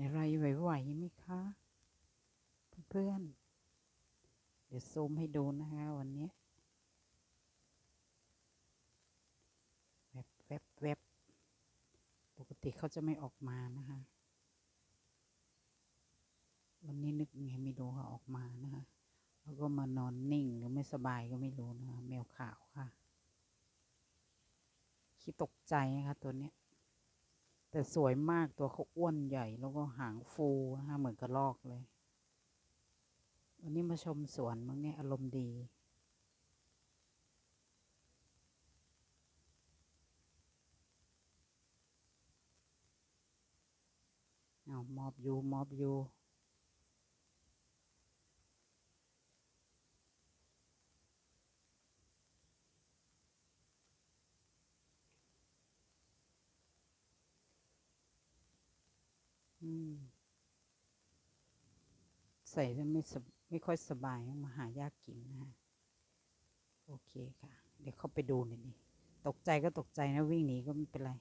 ในไรไหวๆไหมคะ เพื่อนๆเดี๋ยวซูมให้ดูนะคะวันนี้แวบแวบแวบปกติเขาจะไม่ออกมานะคะ วันนี้นึกไงไม่รู้ค่ะออกมานะคะแล้วก็มานอนนิ่งหรือไม่สบายก็ไม่รู้นะคะแมวขาวค่ะขี้ตกใจนะคะตัวเนี้ย แต่สวยมากตัวเขาอ้วนใหญ่แล้วก็หางฟูนะเหมือนกระลอกเลย วันนี้มาชมสวนมั้งเนี่ยอารมณ์ดี เอามอบอยู่มอบอยู่ ใส่แล้วไม่ไม่ค่อยสบายมาหายากกินนะโอเคค่ะ เดี๋ยวเข้าไปดูหน่อยดิตกใจก็ตกใจนะวิ่งหนีก็ไม่เป็นไร